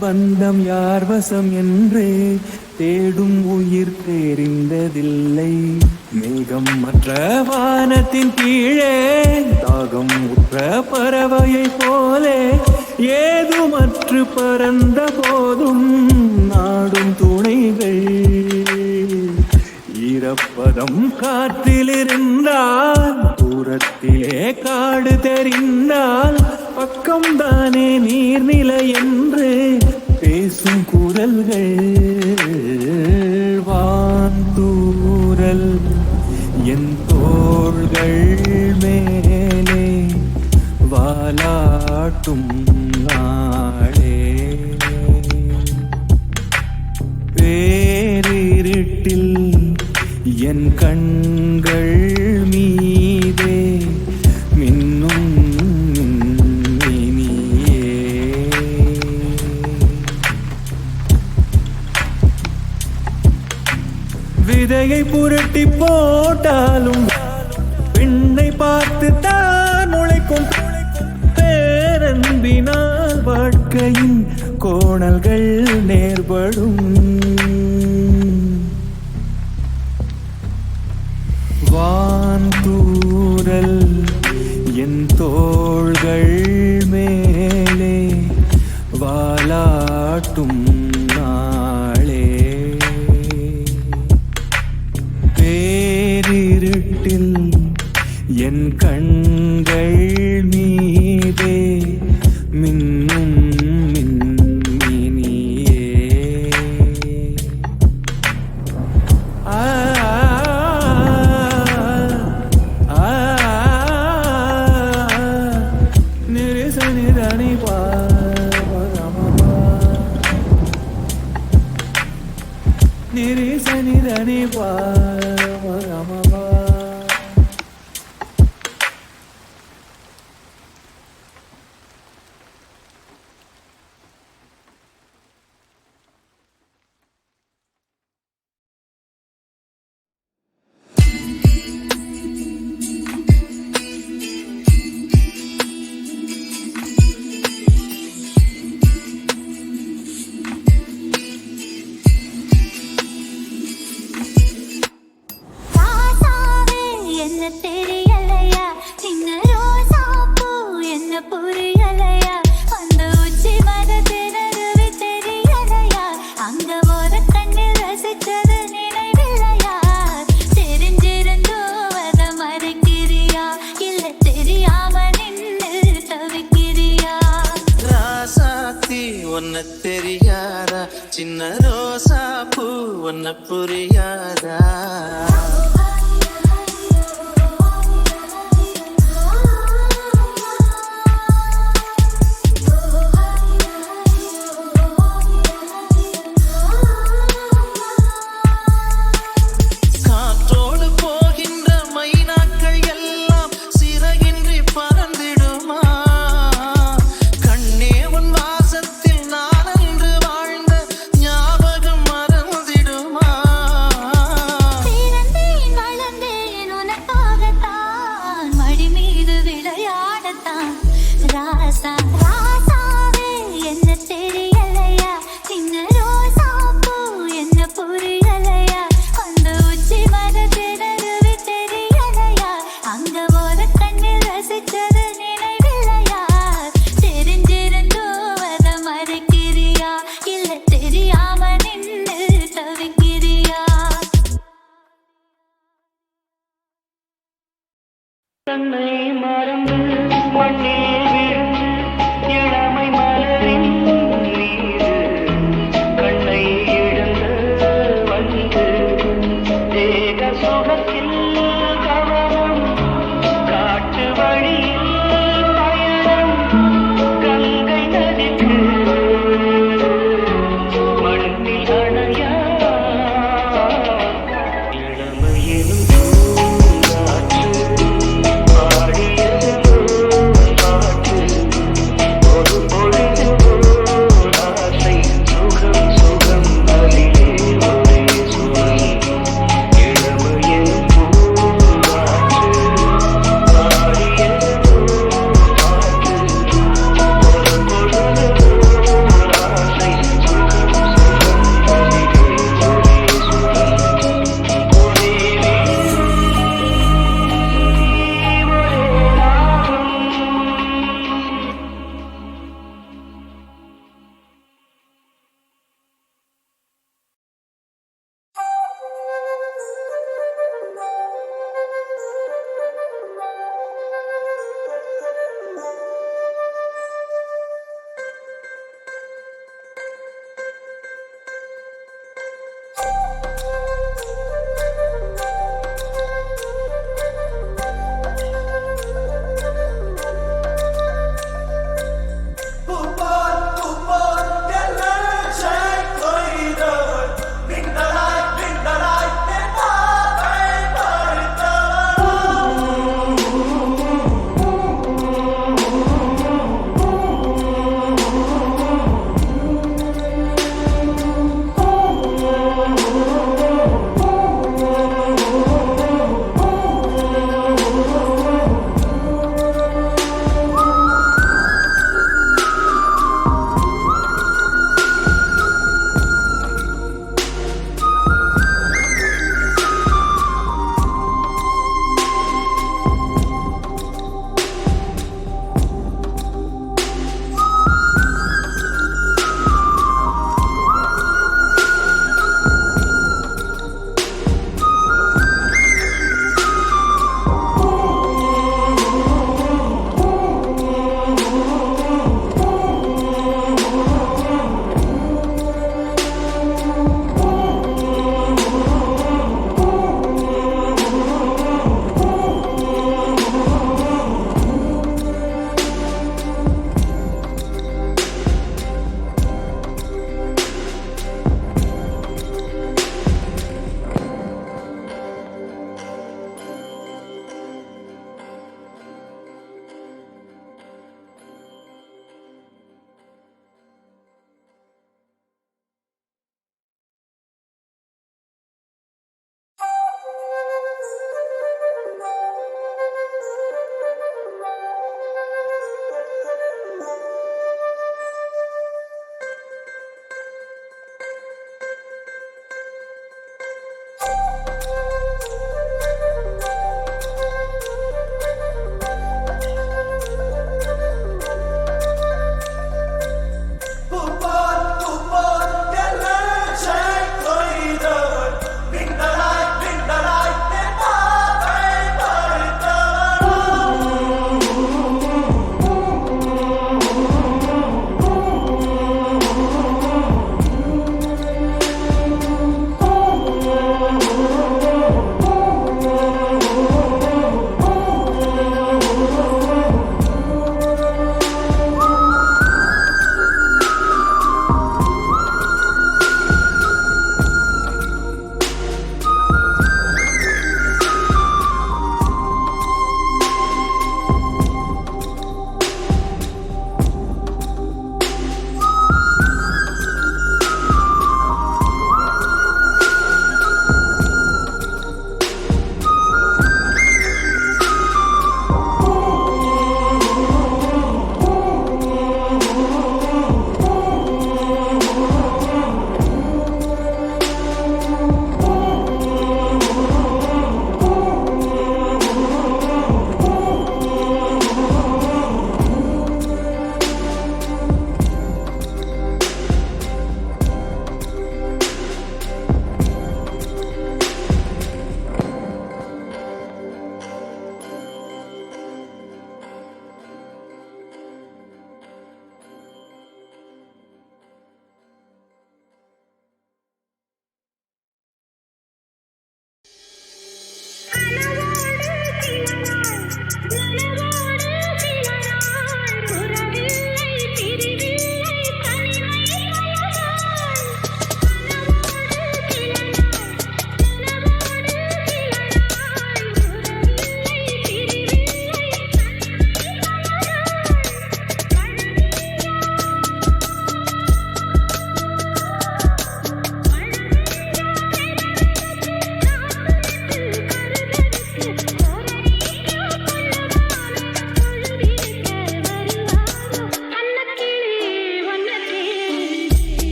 பந்தம் யார் வசம் என்றே தேடும் உயிர் தெரிந்ததில்லை. மேகம் மற்ற வானத்தின் கீழே தாகம் உற்ற பறவையை போலே ஏதுமற்று பறந்த போதும் நாடும் துணைகள். ஈரப்பதம் காற்றிலிருந்தால் தூரத்திலே காடு தெரிந்தால் பக்கம்தானே நீர்நிலை என்று பேசும் குரல்கள் வாந்தூரல் என் தோள்கள் மேலே வாலாட்டும் நாளே. பேரிருட்டில் என் கண்கள் பூ ஒன்ன புரியாதா?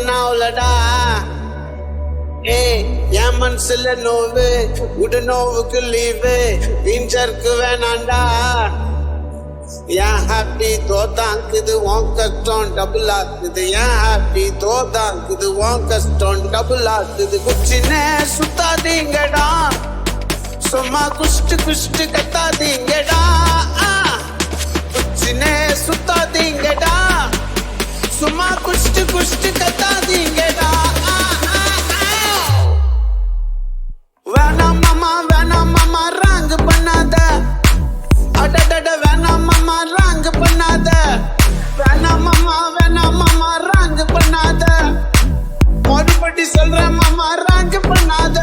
நான் டென்ஷன் ஏய் என் மனசுல நோவு உடு நோவுக்கு லீவு. இன்ஜருக்கு வேணாண்டா. என் ஹாப்பி தோதாங்குது உன் கஷ்டம் டபுள் ஆக்குது என் ஹாப்பி தோதாங்குது உன் கஷ்டம் டபுள் ஆக்குது குச்சினே சுத்தாதீங்கடா. சும்மா குஷ்டு குஷ்டு கத்தாதீங்கடா. குச்சினே சுத்தாதீங்கடா. சும்மா குஷ்டு குஷ்டு கத்தாதீங்கடா ஆ, ஆ, ஆ. வேணாம் மாமா வேணாம் மாமா ராங்கு பண்ணாத. அடடட வேணாம் மாமா ராங்கு பண்ணாத. வேணாம் மாமா வேணாம் மாமா ராங்கு பண்ணாத. மறுபடி சொல்றேன் மாமா ராங்கு பண்ணாத.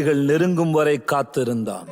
எதிரிகள் நெருங்கும் வரை காத்திருந்தான்.